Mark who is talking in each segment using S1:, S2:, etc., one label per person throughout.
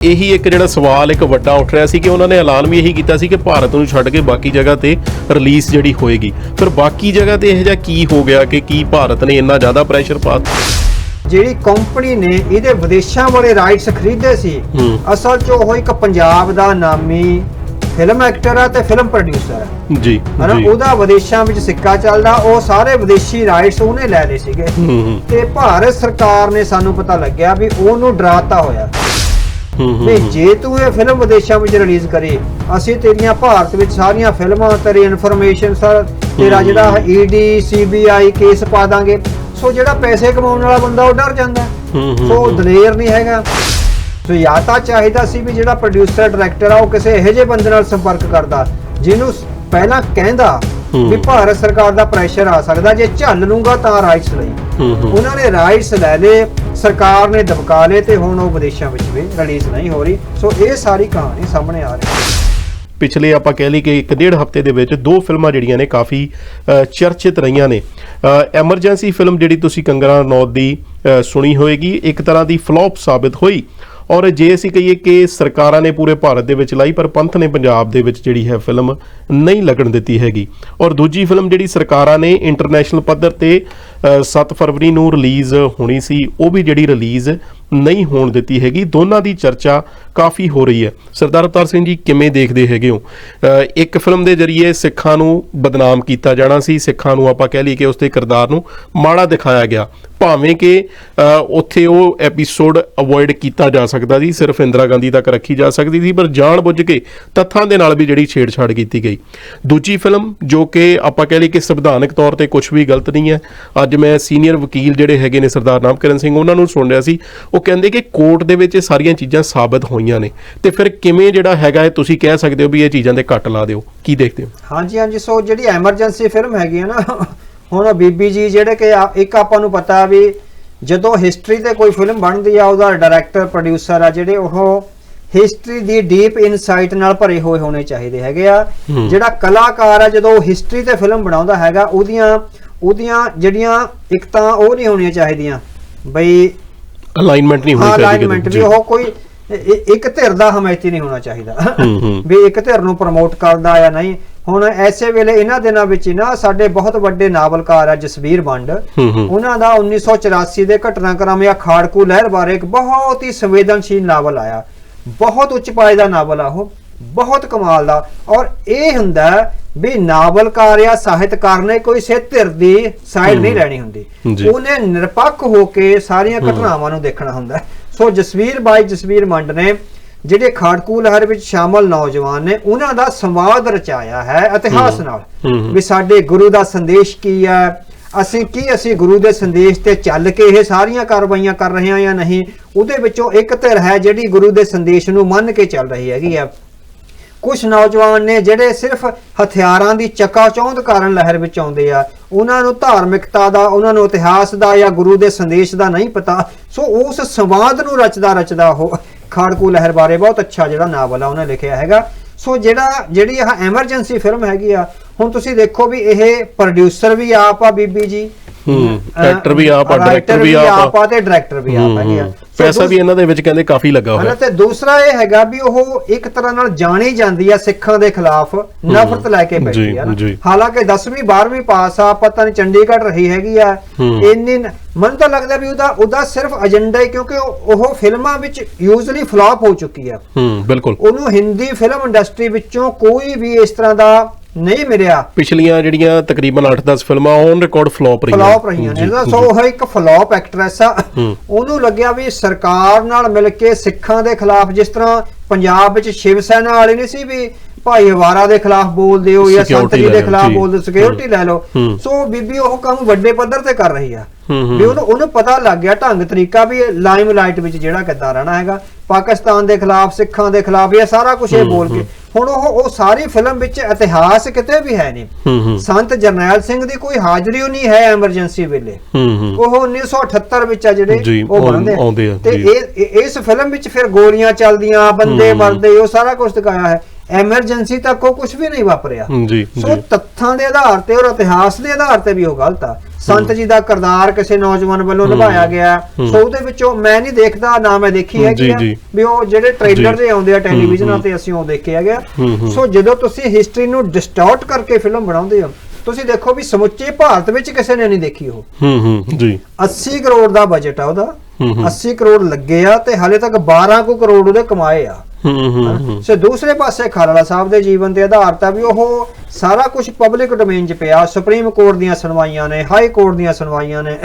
S1: ਇਹੀ ਇੱਕ ਜਿਹੜਾ ਸਵਾਲ ਇੱਕ ਵੱਡਾ ਉੱਠ ਰਿਹਾ ਸੀ ਕਿ ਉਹਨਾਂ ਨੇ ਐਲਾਨ ਵੀ ਇਹੀ ਕੀਤਾ ਸੀ ਕਿ ਭਾਰਤ ਨੂੰ ਛੱਡ ਕੇ ਬਾਕੀ ਜਗ੍ਹਾ ਤੇ ਰਿਲੀਜ਼ ਜਿਹੜੀ ਹੋਏਗੀ। ਫਿਰ ਬਾਕੀ ਜਗ੍ਹਾ ਤੇ ਇਹ ਜਿਹਾ ਕੀ ਹੋ ਗਿਆ ਕਿ ਕੀ ਭਾਰਤ ਨੇ ਇੰਨਾ ਜ਼ਿਆਦਾ ਪ੍ਰੈਸ਼ਰ ਪਾਤਾ
S2: ਜਿਹੜੀ ਕੰਪਨੀ ਨੇ ਇਹਦੇ ਵਿਦੇਸ਼ਾਂ ਵਾਲੇ ਰਾਈਟਸ ਖਰੀਦੇ ਸੀ
S1: ਹੂੰ।
S2: ਅਸਲ 'ਚ ਉਹ ਇੱਕ ਪੰਜਾਬ ਦਾ ਨਾਮੀ ਫਿਲਮ ਐਕਟਰ ਆ ਤੇ ਫਿਲਮ ਪ੍ਰੋਡਿਊਸਰ ਆ।
S1: ਜੀ
S2: ਹਨਾ
S1: ਜੀ।
S2: ਉਹਦਾ ਵਿਦੇਸ਼ਾਂ ਵਿੱਚ ਸਿੱਕਾ ਚੱਲਦਾ ਉਹ ਸਾਰੇ ਵਿਦੇਸ਼ੀ ਰਾਈਟਸ ਉਹਨੇ ਲੈ ਲਏ ਸੀਗੇ।
S1: ਹੂੰ ਹੂੰ।
S2: ਤੇ ਭਾਰਤ ਸਰਕਾਰ ਨੇ ਸਾਨੂੰ ਪਤਾ ਲੱਗਿਆ ਵੀ ਉਹਨੂੰ ਡਰਾਤਾ ਹੋਇਆ।
S1: ਹੂੰ ਹੂੰ,
S2: ਵੀ ਜੇ ਤੂੰ ਇਹ ਫਿਲਮ ਵਿਦੇਸ਼ਾਂ ਵਿੱਚ ਰਿਲੀਜ਼ ਕਰੀ ਅਸੀਂ ਤੇਰੀਆਂ ਭਾਰਤ ਵਿੱਚ ਸਾਰੀਆਂ ਫਿਲਮਾਂ ਤੇਰੀ ਇਨਫੋਰਮੇਸ਼ਨ ਸਰ ਤੇਰਾ। ਜਿਹੜਾ ਈਡੀ ਸੀਬੀਆਈ ਕੇਸ ਪਾ ਦਾਂਗੇ ਸੋ ਜਿਹੜਾ ਪੈਸੇ ਕਮਾਉਣ ਵਾਲਾ ਬੰਦਾ ਉਹ ਡਰ ਜਾਂਦਾ ਸੋ। ਦਲੇਰ ਨਹੀਂ ਹੈਗਾ ਸੋ ਜਾਂ ਤਾਂ ਚਾਹੀਦਾ ਸੀ ਵੀ ਜਿਹੜਾ ਪ੍ਰੋਡਿਊਸਰ ਡਾਇਰੈਕਟਰ ਆ ਉਹ ਕਿਸੇ ਇਹੋ ਜਿਹੇ ਬੰਦੇ ਨਾਲ ਸੰਪਰਕ ਕਰਦਾ ਜਿਹਨੂੰ ਪਹਿਲਾਂ ਕਹਿੰਦਾ। ਵੀ ਭਾਰਤ ਸਰਕਾਰ ਦਾ ਪ੍ਰੈਸ਼ਰ ਆ ਸਕਦਾ ਜੇ ਝੱਲ ਲੂੰਗਾ ਤਾਂ ਰਾਈਟਸ ਲਈ। ਉਹਨਾਂ ਨੇ ਰਾਈਟਸ ਲੈ ਲਏ ਸਰਕਾਰ ਨੇ ਦਬਕਾ ਲਏ ਤੇ ਹੁਣ ਉਹ ਵਿਦੇਸ਼ਾਂ ਵਿੱਚ ਵੀ ਰਿਲੀਜ਼ ਨਹੀਂ ਹੋ ਰਹੀ। ਸੋ ਇਹ ਸਾਰੀ ਕਹਾਣੀ ਸਾਹਮਣੇ ਆ ਰਹੀ ਹੈ।
S1: ਪਿਛਲੇ ਆਪਾਂ ਕਹਿ ਲਈ ਕਿ ਇੱਕ ਡੇਢ ਹਫ਼ਤੇ ਦੇ ਵਿੱਚ ਦੋ ਫਿਲਮਾਂ ਜਿਹੜੀਆਂ ਨੇ ਕਾਫੀ ਚਰਚਿਤ ਰਹੀਆਂ ਨੇ। ਐਮਰਜੈਂਸੀ ਫਿਲਮ ਜਿਹੜੀ ਤੁਸੀਂ ਕੰਗਨਾ ਰਣੌਤ ਦੀ ਸੁਣੀ ਹੋਏਗੀ ਇੱਕ ਤਰ੍ਹਾਂ ਦੀ ਫਲॉप ਸਾਬਿਤ ਹੋਈ। ਔਰ ਜੇ ਅਸੀਂ ਕਹੀਏ ਕਿ ਸਰਕਾਰਾਂ ਨੇ ਪੂਰੇ ਭਾਰਤ ਦੇ ਵਿੱਚ ਲਾਈ, ਪਰ ਪੰਥ ਨੇ ਪੰਜਾਬ ਦੇ ਵਿੱਚ ਜਿਹੜੀ ਹੈ ਫਿਲਮ ਨਹੀਂ ਲੱਗਣ ਦਿੱਤੀ ਹੈਗੀ। ਔਰ ਦੂਜੀ ਫਿਲਮ ਜਿਹੜੀ ਸਰਕਾਰਾਂ ਨੇ ਇੰਟਰਨੈਸ਼ਨਲ ਪੱਧਰ ਤੇ 7 ਫਰਵਰੀ ਨੂੰ ਰਿਲੀਜ਼ ਹੋਣੀ ਸੀ। ਉਹ ਵੀ ਜਿਹੜੀ ਰਿਲੀਜ਼ ਨਹੀਂ ਹੋਣ ਦਿੱਤੀ ਹੈਗੀ। ਦੋਨਾਂ ਦੀ ਚਰਚਾ ਕਾਫੀ ਹੋ ਰਹੀ ਹੈ। ਸਰਦਾਰ ਅਵਤਾਰ ਸਿੰਘ ਜੀ, ਕਿਵੇਂ ਦੇਖਦੇ ਹੈਗੇ ਹੋ? ਇੱਕ ਫਿਲਮ ਦੇ ਜ਼ਰੀਏ ਸਿੱਖਾਂ ਨੂੰ ਬਦਨਾਮ ਕੀਤਾ ਜਾਣਾ ਸੀ। ਸਿੱਖਾਂ ਨੂੰ ਆਪਾਂ ਕਹਿ ਲਈਏ ਕਿ ਉਸ ਦੇ ਕਿਰਦਾਰ ਨੂੰ ਮਾੜਾ ਦਿਖਾਇਆ ਗਿਆ। ਭਾਵੇਂ ਕਿ ਉੱਥੇ ਉਹ ਐਪੀਸੋਡ ਅਵੋਇਡ ਕੀਤਾ ਜਾ ਸਕਦਾ ਸੀ। ਸਿਰਫ ਇੰਦਰਾ ਗਾਂਧੀ ਤੱਕ ਰੱਖੀ ਜਾ ਸਕਦੀ ਸੀ, ਪਰ ਜਾਣ ਬੁੱਝ ਕੇ ਤੱਥਾਂ ਦੇ ਨਾਲ ਵੀ ਜਿਹੜੀ ਛੇੜਛਾੜ ਕੀਤੀ ਗਈ। ਦੂਜੀ ਫਿਲਮ, ਜੋ ਕਿ ਆਪਾਂ ਕਹਿ ਲਈਏ ਕਿ ਸੰਵਿਧਾਨਕ ਤੌਰ ਤੇ ਕੁਝ ਵੀ ਗਲਤ ਨਹੀਂ ਹੈ, ਅੱਜ ਮੈਂ ਸੀਨੀਅਰ ਵਕੀਲ ਜਿਹੜੇ ਹੈਗੇ ਨੇ ਸਰਦਾਰ ਨਾਮਕਰਨ ਸਿੰਘ ਉਹਨਾਂ ਨੂੰ ਸੁਣ ਰਿਹਾ ਸੀ। ਉਹ ਕਹਿੰਦੇ ਕਿ ਕੋਰਟ ਦੇ ਵਿੱਚ ਇਹ ਸਾਰੀਆਂ ਚੀਜ਼ਾਂ ਸਾਬਤ ਹੋਈਆਂ ਨੇ। ਤੇ ਫਿਰ ਕਿਵੇਂ ਜਿਹੜਾ ਹੈਗਾ ਹੈ ਤੁਸੀਂ ਕਹਿ ਸਕਦੇ ਹੋ ਵੀ ਇਹ ਚੀਜ਼ਾਂ ਦੇ ਕੱਟ ਲਾ ਦਿਓ? ਕੀ ਦੇਖਦੇ ਹੋ?
S2: ਹਾਂਜੀ ਹਾਂਜੀ। ਸੋ ਜਿਹੜੀ ਐਮਰਜੈਂਸੀ ਫਿਲਮ ਹੈਗੀ ਹੈ ਨਾ ਹੁਣ ਬੀਬੀ ਜੀ ਜਿਹੜੇ ਕਿ ਇੱਕ ਆਪਾਂ ਨੂੰ ਪਤਾ ਵੀ ਜਦੋਂ ਹਿਸਟਰੀ ਤੇ ਕੋਈ ਫਿਲਮ ਬਣਦੀ ਆ ਉਹਦਾ ਡਾਇਰੈਕਟਰ ਪ੍ਰੋਡਿਊਸਰ ਆ ਜਿਹੜੇ ਉਹ ਹਿਸਟਰੀ ਦੀ ਡੀਪ ਇਨਸਾਈਟ ਨਾਲ ਭਰੇ ਹੋਏ ਹੋਣੇ ਚਾਹੀਦੇ ਹੈਗੇ ਆ। ਜਿਹੜਾ ਕਲਾਕਾਰ ਆ ਜਦੋਂ ਉਹ ਹਿਸਟਰੀ ਤੇ ਫਿਲਮ ਬਣਾਉਂਦਾ ਹੈਗਾ ਉਹਦੀਆਂ ਉਹਦੀਆਂ ਜਿਹੜੀਆਂ ਇੱਕ ਤਾਂ ਉਹ ਨਹੀਂ ਹੋਣੀਆਂ ਚਾਹੀਦੀਆਂ ਬਈ
S1: ਅਲਾਈਨਮੈਂਟ ਨਹੀਂ ਹੋਣੀ ਚਾਹੀਦੀ
S2: ਅਲਾਈਨਮੈਂਟ। ਵੀ। ਉਹ ਕੋਈ ਇੱਕ ਧਿਰ ਦਾ ਹਮਾਇਤੀ ਨਹੀਂ ਹੋਣਾ ਚਾਹੀਦਾ। ਵੀ ਇੱਕ ਧਿਰ ਨੂੰ ਪ੍ਰਮੋਟ ਕਰਦਾ ਜਾਂ ਨਹੀਂ ਹੁਣ ਐਸੇ ਵੇਲੇ ਇਹਨਾਂ ਦਿਨਾਂ ਵਿੱਚ ਨਾ ਸਾਡੇ ਬਹੁਤ ਵੱਡੇ ਨਾਵਲਕਾਰ ਆ ਜਸਵੀਰ ਵੰਡ। ਉਹਨਾਂ ਦਾ 1984 ਦੇ ਘਟਨਾਕ੍ਰਮ ਜਾਂ ਖਾੜਕੂ ਲਹਿਰ ਬਾਰੇ ਇੱਕ ਬਹੁਤ ਹੀ ਸੰਵੇਦਨਸ਼ੀਲ ਨਾਵਲ ਆਇਆ ਬਹੁਤ ਉੱਚ ਪਾਏ ਦਾ ਨਾਵਲ ਆ ਉਹ ਬਹੁਤ ਕਮਾਲ ਦਾ। ਔਰ ਇਹ ਹੁੰਦਾ ਵੀ ਨਾਵਲਕਾਰ ਜਾਂ ਸਾਹਿਤਕਾਰ ਨੇ ਕੋਈ ਸੇ ਧਿਰ ਦੀ ਸਾਈਡ ਨਹੀਂ ਲੈਣੀ ਹੁੰਦੀ। ਉਹਨੇ ਨਿਰਪੱਖ ਹੋ ਕੇ ਸਾਰੀਆਂ ਘਟਨਾਵਾਂ ਨੂੰ ਦੇਖਣਾ ਹੁੰਦਾ। ਸੋ ਜਸਵੀਰ ਬਾਈ ਜਸਵੀਰ ਮੰਡ ਨੇ ਜਿਹੜੇ ਖਾੜਕੂ ਲਹਿਰ ਵਿੱਚ ਸ਼ਾਮਲ ਨੌਜਵਾਨ ਨੇ ਉਹਨਾਂ ਦਾ ਸੰਵਾਦ ਰਚਾਇਆ ਹੈ ਇਤਿਹਾਸ ਨਾਲ। ਵੀ ਸਾਡੇ ਗੁਰੂ ਦਾ ਸੰਦੇਸ਼ ਕੀ ਹੈ? ਅਸੀਂ ਕੀ ਅਸੀਂ ਗੁਰੂ ਦੇ ਸੰਦੇਸ਼ ਤੇ ਚੱਲ ਕੇ ਇਹ ਸਾਰੀਆਂ ਕਾਰਵਾਈਆਂ ਕਰ ਰਹੇ ਹਾਂ ਜਾਂ ਨਹੀਂ? ਉਹਦੇ ਵਿੱਚੋਂ ਇੱਕ ਧਿਰ ਹੈ ਜਿਹੜੀ ਗੁਰੂ ਦੇ ਸੰਦੇਸ਼ ਨੂੰ ਮੰਨ ਕੇ ਚੱਲ ਰਹੀ ਹੈਗੀ ਆ ਕੁਝ ਨੌਜਵਾਨ ਨੇ ਜਿਹੜੇ ਸਿਰਫ ਹਥਿਆਰਾਂ ਦੀ ਚਕਾਚੌਂਧ ਕਾਰਨ ਲਹਿਰ ਵਿੱਚ ਆਉਂਦੇ ਆ ਉਹਨਾਂ ਨੂੰ ਧਾਰਮਿਕਤਾ ਦਾ ਉਹਨਾਂ ਨੂੰ ਇਤਿਹਾਸ ਦਾ ਜਾਂ ਗੁਰੂ ਦੇ ਸੰਦੇਸ਼ ਦਾ ਨਹੀਂ ਪਤਾ ਸੋ ਉਸ ਸੰਵਾਦ ਨੂੰ ਰਚਦਾ ਰਚਦਾ ਉਹ ਖਾੜਕੂ ਲਹਿਰ ਬਾਰੇ ਬਹੁਤ ਅੱਛਾ ਜਿਹੜਾ ਨਾਵਲ ਆ ਉਹਨੇ ਲਿਖਿਆ ਹੈਗਾ। ਸੋ ਜਿਹੜਾ ਜਿਹੜੀ ਇਹ ਐਮਰਜੈਂਸੀ ਫਿਲਮ ਹੈਗੀ ਆ ਹੁਣ ਤੁਸੀਂ ਦੇਖੋ ਵੀ ਇਹ ਪ੍ਰੋਡਿਊਸਰ ਵੀ ਆਪ ਆ ਬੀਬੀ ਜੀ।
S1: ਹੂੰ ਐਕਟਰ ਵੀ ਆਪ ਆ ਡਾਇਰੈਕਟਰ ਵੀ ਆਪ ਆ।
S2: ਤੇ ਡਾਇਰੈਕਟਰ ਵੀ ਆਪ ਹੈਗੇ ਆ।
S1: ਪੈਸਾ ਵੀ ਇਹਨਾਂ ਦੇ ਵਿੱਚ ਕਹਿੰਦੇ ਕਾਫੀ ਲੱਗਾ ਹੋਇਆ।
S2: ਤੇ ਦੂਸਰਾ ਇਹ ਹੈਗਾ ਵੀ ਉਹ ਇੱਕ ਤਰ੍ਹਾਂ ਨਾਲ ਜਾਣੀ ਜਾਂਦੀ ਆ ਸਿੱਖਾਂ ਦੇ ਖਿਲਾਫ ਨਫ਼ਰਤ ਲੈ ਕੇ ਬੈਠੀ ਆ। ਹਾਲਾਂਕਿ 10ਵੀਂ 12ਵੀਂ ਪਾਸ ਆ ਪਤਾ ਨਹੀਂ ਚੰਡੀਗੜ੍ਹ ਰਹੀ ਹੈਗੀ ਆ।
S1: ਹੂੰ।
S2: ਇੰਨੀ ਮੈਨੂੰ ਤਾਂ ਲੱਗਦਾ ਵੀ ਉਹਦਾ ਉਹਦਾ ਸਿਰਫ ਏਜੰਡਾ ਹੀ ਕਿਉਂਕਿ ਉਹ ਉਹ ਫਿਲਮਾਂ ਵਿੱਚ ਯੂਜ਼ਲੀ ਫਲॉप ਹੋ ਚੁੱਕੀ ਆ।
S1: ਹੂੰ ਬਿਲਕੁਲ।
S2: ਉਹਨੂੰ ਹਿੰਦੀ ਫਿਲਮ ਇੰਡਸਟਰੀ ਵਿੱਚੋਂ ਕੋਈ ਵੀ ਇਸ ਤਰ੍ਹਾਂ ਦਾ ਨਹੀਂ ਮਿਲਿਆ।
S1: ਪਿਛਲੀਆਂ ਜਿਹੜੀਆਂ ਤਕਰੀਬਨ 8-10 ਫਿਲਮਾਂ ਔਨ ਰਿਕਾਰਡ ਫਲॉप ਰਹੀਆਂ।
S2: ਫਲॉप ਰਹੀਆਂ। ਨੇ ਸੋ ਉਹ ਇੱਕ ਫਲॉप ਐਕਟਰੈਸ ਆ। ਉਹਨੂੰ ਲੱਗਿਆ ਵੀ ਸਰਕਾਰ ਨਾਲ ਮਿਲ ਕੇ ਸਿੱਖਾਂ ਦੇ ਖਿਲਾਫ ਜਿਸ ਤਰ੍ਹਾਂ ਪੰਜਾਬ ਵਿੱਚ ਸ਼ਿਵ ਸੈਨਾ ਵਾਲੇ ਨਹੀਂ ਸੀ ਵੀ ਭਾਈ ਹਵਾਰਾ ਦੇ ਖਿਲਾਫ ਬੋਲਦੇ ਹੋ ਜਾਂ ਸੰਤ ਦੇ ਖਿਲਾਫ ਬੋਲਦੇ ਸਿਕਿਉਰਿਟੀ ਲੈ ਲਓ। ਸੋ ਬੀਬੀ ਉਹ ਕੰਮ ਵੱਡੇ ਪੱਧਰ ਤੇ ਕਰ ਰਹੀ ਆ। ਵੀ ਉਹਨੂੰ ਉਹਨੂੰ ਪਤਾ ਲੱਗ ਗਿਆ ਢੰਗ ਤਰੀਕਾ ਵੀ ਲਾਈਮ ਲਾਈਟ ਵਿੱਚ ਜਿਹੜਾ ਕਿੱਦਾਂ ਰਹਿਣਾ ਹੈਗਾ। ਪਾਕਿਸਤਾਨ ਦੇ ਖਿਲਾਫ ਸਿੱਖਾਂ ਦੇ ਖਿਲਾਫ ਇਹ ਸਾਰਾ ਕੁਝ ਇਹ ਬੋਲ ਕੇ ਹੁਣ ਉਹ ਉਹ ਸਾਰੀ ਫਿਲਮ ਵਿੱਚ ਇਤਿਹਾਸ ਕਿਤੇ ਵੀ ਹੈ ਨਹੀਂ। ਸੰਤ ਜਰਨੈਲ ਸਿੰਘ ਦੀ ਕੋਈ ਹਾਜ਼ਰੀ ਨਹੀਂ ਹੈ ਐਮਰਜੈਂਸੀ ਵੇਲੇ। ਉਹ 1978 ਵਿੱਚ ਆ ਜਿਹੜੇ ਉਹ ਬਣਦੇ। ਤੇ। ਇਹ ਇਸ ਫਿਲਮ ਵਿੱਚ ਫਿਰ ਗੋਲੀਆਂ ਚੱਲਦੀਆਂ ਬੰਦੇ। ਮਰਦੇ ਉਹ ਸਾਰਾ ਕੁਝ ਦਿਖਾਇਆ ਹੈ। ਐਮਰਜੈਂਸੀ ਤੱਕ ਉਹ ਕੁਝ ਵੀ ਨਹੀਂ ਵਾਪਰਿਆ।
S1: ਜੀ
S2: ਸੋ ਤੱਥਾਂ ਦੇ ਆਧਾਰ ਤੇ ਔਰ ਇਤਿਹਾਸ ਦੇ ਆਧਾਰ ਤੇ ਵੀ ਉਹ ਗਲਤ ਆ। ਸੰਤ ਜੀ ਦਾ ਕਿਰਦਾਰ ਕਿਸੇ ਨੌਜਵਾਨ ਵੱਲੋਂ ਨਿਭਾਇਆ ਗਿਆ ਸੋ ਉਹਦੇ ਵਿੱਚੋਂ ਮੈਂ ਨਹੀਂ ਦੇਖਦਾ ਨਾ ਮੈਂ ਦੇਖੀ ਹੈਗੀ ਆ। ਵੀ ਉਹ ਜਿਹੜੇ ਟ੍ਰੇਲਰ।
S1: ਜੇ।
S2: ਆਉਂਦੇ ਆ ਟੈਲੀਵਿਜ਼ਨਾਂ ਤੇ ਅਸੀਂ ਉਹ ਦੇਖੇ ਹੈਗੇ। ਆ
S1: ਹੂੰ, ਹੂੰ।
S2: ਸੋ ਜਦੋਂ ਤੁਸੀਂ ਹਿਸਟਰੀ ਨੂੰ ਡਿਸਟੋਰਟ ਕਰਕੇ ਫਿਲਮ ਬਣਾਉਂਦੇ ਹੋ ਤੁਸੀਂ ਦੇਖੋ ਵੀ ਸਮੁੱਚੇ ਭਾਰਤ ਵਿੱਚ ਕਿਸੇ ਨੇ ਨਹੀਂ ਦੇਖੀ ਉਹ।
S1: ਹੂੰ ਹੂੰ ਜੀ।
S2: 80 ਕਰੋੜ ਦਾ ਬਜਟ ਆ ਉਹਦਾ।
S1: ਹੂੰ, ਹੂੰ।
S2: 80 ਕਰੋੜ ਲੱਗੇ ਆ ਤੇ ਹਾਲੇ ਤੱਕ 12 ਕੁ ਕਰੋੜ ਉਹਦੇ ਕਮਾਏ ਆ।
S1: ਹੂੰ
S2: ਸੋ ਦੂਸਰੇ ਪਾਸੇ ਖਾਲੜਾ ਸਾਹਿਬ ਦੇ ਜੀਵਨ ਤੇ ਆਧਾਰਿਤ ਆ ਵੀ ਉਹ ਸਾਰਾ ਕੁਝ ਪਬਲਿਕ ਡੋਮੇਨ 'ਚ ਪਿਆ। ਸੁਪਰੀਮ ਕੋਰਟ ਦੀਆਂ ਸੁਣਵਾਈਆਂ ਨੇ ਹਾਈ ਕੋਰਟ ਦੀਆਂ ਸੁਣਵਾਈਆਂ ਨੇ।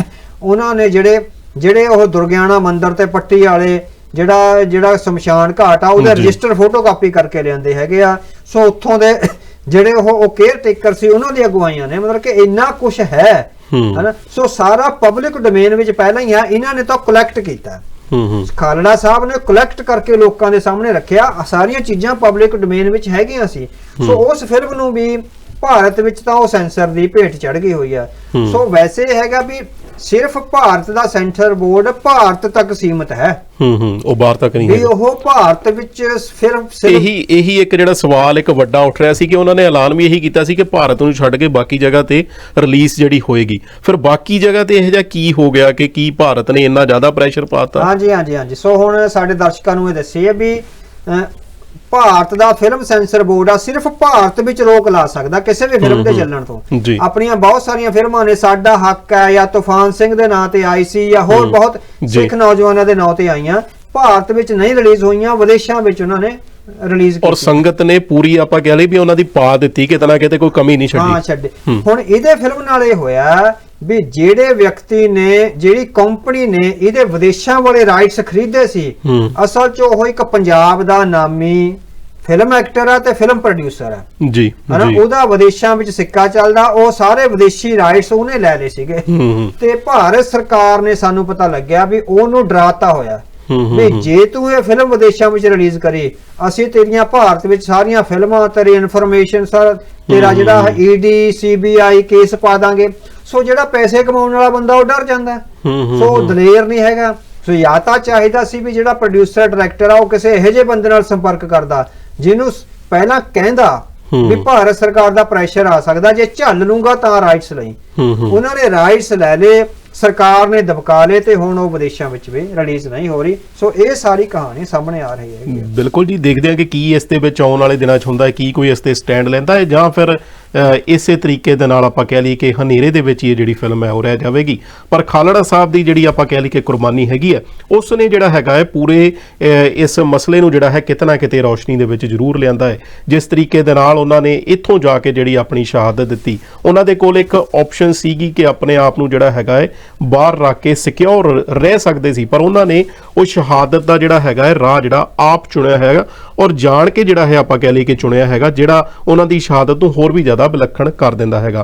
S2: ਉਹਨਾਂ ਨੇ ਜਿਹੜੇ ਜਿਹੜੇ ਉਹ ਦੁਰਗਿਆਣਾ ਮੰਦਿਰ ਤੇ ਪੱਟੀ ਵਾਲੇ ਜਿਹੜਾ ਜਿਹੜਾ ਸ਼ਮਸ਼ਾਨ ਘਾਟ ਆ ਉਹਦੇ। ਰਜਿਸਟਰ ਫੋਟੋ ਕਾਪੀ ਕਰਕੇ ਲਿਆਂਦੇ ਹੈਗੇ ਆ। ਸੋ ਉੱਥੋਂ ਦੇ ਜਿਹੜੇ ਉਹ ਉਹ ਕੇਅਰ ਟੇਕਰ ਸੀ ਉਹਨਾਂ ਦੀ ਅਗਵਾਈਆਂ ਨੇ। ਮਤਲਬ ਕਿ ਇੰਨਾ ਕੁਝ ਹੂੰ। ਹਨਾ? ਸੋ ਸਾਰਾ ਪਬਲਿਕ ਡੋਮੇਨ ਵਿੱਚ ਪਹਿਲਾਂ ਹੀ ਆ। ਇਹਨਾਂ ਨੇ ਤਾਂ ਕਲੈਕਟ ਕੀਤਾ।
S1: ਹੂੰ ਹੂੰ
S2: ਖਾਲੜਾ ਸਾਹਿਬ ਨੇ ਕਲੈਕਟ ਕਰਕੇ ਲੋਕਾਂ ਦੇ ਸਾਹਮਣੇ ਰੱਖਿਆ। ਸਾਰੀਆਂ ਚੀਜ਼ਾਂ ਪਬਲਿਕ ਡੋਮੇਨ ਵਿੱਚ ਹੈਗੀਆਂ ਸੀ। ਸੋ ਉਸ ਫਿਲਮ ਨੂੰ ਵੀ ਭਾਰਤ ਵਿੱਚ ਤਾਂ ਉਹ ਸੈਂਸਰ ਦੀ ਭੇਟ ਚੜ ਗਈ ਹੋਈ ਆ। ਸੋ ਵੈਸੇ ਹੈਗਾ ਵੀ ਸਿਰਫ ਭਾਰਤ ਦਾ ਸੈਂਸਰ ਬੋਰਡ ਭਾਰਤ ਤੱਕ ਸੀਮਤ ਹੈ।
S1: ਹੂੰ ਹੂੰ ਉਹ ਬਾਹਰ ਤੱਕ ਨਹੀਂ
S2: ਵੀ
S1: ਹੈ
S2: ਉਹ ਭਾਰਤ ਵਿੱਚ ਸਿਰਫ
S1: ਇਹੀ ਇਹੀ ਇੱਕ ਜਿਹੜਾ ਸਵਾਲ ਇੱਕ ਵੱਡਾ ਉੱਠ ਰਿਹਾ ਸੀ ਕਿ ਉਹਨਾਂ ਨੇ ਐਲਾਨ ਵੀ ਇਹੀ ਕੀਤਾ ਸੀ ਕਿ ਭਾਰਤ ਨੂੰ ਛੱਡ ਕੇ ਬਾਕੀ ਜਗ੍ਹਾ ਤੇ ਰਿਲੀਜ਼ ਜਿਹੜੀ ਹੋਏਗੀ। ਫਿਰ ਬਾਕੀ ਜਗ੍ਹਾ ਤੇ ਇਹ ਜਿਹਾ ਕੀ ਹੋ ਗਿਆ ਕਿ ਕੀ ਭਾਰਤ ਨੇ ਇੰਨਾ ਜ਼ਿਆਦਾ ਪ੍ਰੈਸ਼ਰ ਪਾਤਾ
S2: ਹਾਂਜੀ ਹਾਂਜੀ ਹਾਂਜੀ। ਸੋ ਹੁਣ ਸਾਡੇ ਦਰਸ਼ਕਾਂ ਨੂੰ ਇਹ ਦੱਸੇ ਵੀ ਭਾਰਤ ਦਾ ਫਿਲਮ ਸੈਂਸਰ ਬੋਰਡ ਆ ਸਿਰਫ ਭਾਰਤ ਵਿੱਚ ਰੋਕ ਲਾ ਸਕਦਾ ਕਿਸੇ ਵੀ ਫਿਲਮ ਦੇ। ਚੱਲਣ ਤੋਂ। ਆਪਣੀਆਂ ਬਹੁਤ ਸਾਰੀਆਂ ਫਿਲਮਾਂ ਨੇ ਸਾਡਾ ਹੱਕ ਹੈ ਜਾਂ ਤੂਫਾਨ ਸਿੰਘ ਦੇ ਨਾਂ ਤੇ ਆਈ ਸੀ ਜਾਂ ਹੋਰ ਬਹੁਤ। ਸਿੱਖ ਨੌਜਵਾਨਾਂ ਦੇ ਨਾਂ ਤੇ ਆਈਆਂ ਭਾਰਤ ਵਿੱਚ ਨਹੀਂ ਰਿਲੀਜ਼ ਹੋਈਆਂ ਵਿਦੇਸ਼ਾਂ ਵਿੱਚ ਉਹਨਾਂ ਨੇ ਰਿਲੀਜ਼
S1: ਔਰ ਸੰਗਤ ਨੇ ਪੂਰੀ ਆਪਾਂ ਕਹਿ ਲਈ ਵੀ ਉਹਨਾਂ ਦੀ ਪਾ ਦਿੱਤੀ ਕਿਤੇ ਨਾ ਕਿਤੇ ਕੋਈ ਕਮੀ ਨਹੀਂ
S2: ਹਾਂ
S1: ਛੱਡੀ
S2: ਛੱਡੇ
S1: ਹੂੰ।
S2: ਹੁਣ ਇਹਦੇ ਫਿਲਮ ਨਾਲ ਇਹ ਹੋਇਆ ਵੀ ਜਿਹੜੇ ਵਿਅਕਤੀ ਨੇ ਜਿਹੜੀ ਕੰਪਨੀ ਨੇ ਇਹਦੇ ਵਿਦੇਸ਼ਾਂ ਵਾਲੇ ਰਾਈਟਸ ਖਰੀਦੇ ਸੀ। ਅਸਲ 'ਚ ਉਹ ਇੱਕ ਪੰਜਾਬ ਦਾ ਨਾਮੀ ਫਿਲਮ ਐਕਟਰ ਆ ਤੇ ਫਿਲਮ ਪ੍ਰੋਡਿਊਸਰ ਆ।
S1: ਜੀ
S2: ਹਨਾ ਉਹਦਾ ਵਿਦੇਸ਼ਾਂ ਵਿੱਚ ਸਿੱਕਾ ਚੱਲਦਾ ਉਹ ਸਾਰੇ ਵਿਦੇਸ਼ੀ ਰਾਈਟਸ ਉਹਨੇ ਲੈ ਲਏ ਸੀਗੇ। ਤੇ ਭਾਰਤ ਸਰਕਾਰ ਨੇ ਸਾਨੂੰ ਪਤਾ ਲੱਗਿਆ ਵੀ ਉਹਨੂੰ ਡਰਾਤਾ ਹੋਇਆ। ਵੀ। ਜੇ ਤੂੰ ਇਹ ਫਿਲਮ ਵਿਦੇਸ਼ਾਂ ਵਿੱਚ ਰਿਲੀਜ਼ ਕਰੀ ਅਸੀਂ ਤੇਰੀਆਂ ਭਾਰਤ ਵਿੱਚ ਸਾਰੀਆਂ ਫਿਲਮਾਂ ਤੇਰੀ ਇਨਫੋਰਮੇਸ਼ਨ ਸਰ ਤੇਰਾ ਜਿਹੜਾ। ਈਡੀ ਸੀਬੀਆਈ ਕੇਸ ਪਾ ਦਾਂਗੇ। ਸੋ ਜਿਹੜਾ ਪੈਸੇ ਕਮਾਉਣ ਵਾਲਾ ਬੰਦਾ ਉਹ ਡਰ ਜਾਂਦਾ। ਸੋ। ਦਲੇਰ ਨਹੀਂ ਹੈਗਾ। ਸੋ ਜਾਂ ਤਾਂ ਚਾਹੀਦਾ ਸੀ ਵੀ ਜਿਹੜਾ ਪ੍ਰੋਡਿਊਸਰ ਡਾਇਰੈਕਟਰ ਆ ਉਹ ਕਿਸੇ ਇਹੋ ਜਿਹੇ ਬੰਦੇ ਨਾਲ ਸੰਪਰਕ ਕਰਦਾ। ਜਿਹਨੂੰ ਪਹਿਲਾਂ ਕਹਿੰਦਾ। ਵੀ ਭਾਰਤ ਸਰਕਾਰ ਦਾ ਪ੍ਰੈਸ਼ਰ ਆ ਸਕਦਾ ਜੇ ਝੱਲ ਲੂੰਗਾ ਤਾਂ ਰਾਈਟਸ ਲਈ। ਉਹਨਾਂ ਨੇ ਰਾਈਟਸ ਲੈ ਲਏ ਸਰਕਾਰ ਨੇ ਦਬਕਾ ਲਏ ਤੇ ਹੁਣ ਉਹ ਵਿਦੇਸ਼ਾਂ ਵਿੱਚ ਵੀ ਰਿਲੀਜ਼ ਨਹੀਂ ਹੋ ਰਹੀ। ਸੋ ਇਹ ਸਾਰੀ ਕਹਾਣੀ ਸਾਹਮਣੇ ਆ ਰਹੀ ਹੈ।
S1: ਬਿਲਕੁਲ ਜੀ ਦੇਖਦੇ ਹਾਂ ਕਿ ਕੀ ਇਸ ਦੇ ਵਿੱਚ ਆਉਣ ਵਾਲੇ ਦਿਨਾਂ 'ਚ ਹੁੰਦਾ ਹੈ ਕੀ ਕੋਈ ਇਸ ਤੇ ਸਟੈਂਡ ਲੈਂਦਾ ਹੈ ਜਾਂ ਫਿਰ ਇਸੇ ਤਰੀਕੇ ਦੇ ਨਾਲ ਆਪਾਂ ਕਹਿ ਲਈਏ ਕਿ ਹਨੇਰੇ ਦੇ ਵਿੱਚ ਹੀ ਇਹ ਜਿਹੜੀ ਫਿਲਮ ਹੈ, ਉਹ ਰਹਿ ਜਾਵੇਗੀ। ਪਰ ਖਾਲੜਾ ਸਾਹਿਬ ਦੀ ਜਿਹੜੀ ਆਪਾਂ ਕਹਿ ਲਈਏ ਕਿ ਕੁਰਬਾਨੀ ਹੈਗੀ ਹੈ ਉਸ ਨੇ ਜਿਹੜਾ ਹੈਗਾ ਹੈ, ਪੂਰੇ ਇਸ ਮਸਲੇ ਨੂੰ ਜਿਹੜਾ ਹੈ ਕਿਤੇ ਨਾ ਕਿਤੇ ਰੌਸ਼ਨੀ ਦੇ ਵਿੱਚ ਜ਼ਰੂਰ ਲਿਆਂਦਾ ਹੈ। ਜਿਸ ਤਰੀਕੇ ਦੇ ਨਾਲ ਉਹਨਾਂ ਨੇ ਇੱਥੋਂ ਜਾ ਕੇ ਜਿਹੜੀ ਆਪਣੀ ਸ਼ਹਾਦਤ ਦਿੱਤੀ। ਉਹਨਾਂ ਦੇ ਕੋਲ ਇੱਕ ਆਪਸ਼ਨ ਸੀਗੀ ਕਿ ਆਪਣੇ ਆਪ ਨੂੰ ਜਿਹੜਾ ਹੈਗਾ ਹੈ, ਬਾਹਰ ਰੱਖ ਕੇ ਸਿਕਿਉਰ ਰਹਿ ਸਕਦੇ ਸੀ। ਪਰ ਉਹਨਾਂ ਨੇ ਉਹ ਸ਼ਹਾਦਤ ਦਾ ਜਿਹੜਾ ਹੈਗਾ ਹੈ, ਰਾਹ ਜਿਹੜਾ ਆਪ ਚੁਣਿਆ ਹੈਗਾ ਔਰ ਜਾਣ ਕੇ ਜਿਹੜਾ ਹੈ, ਆਪਾਂ ਕਹਿ ਲਈਏ ਕਿ ਚੁਣਿਆ ਹੈਗਾ, ਜਿਹੜਾ ਉਹਨਾਂ ਦੀ ਸ਼ਹਾਦਤ ਨੂੰ ਹੋਰ ਵੀ ਜ਼ਿਆਦਾ ਵਿਲੱਖਣ ਕਰ ਦਿੰਦਾ ਹੈਗਾ।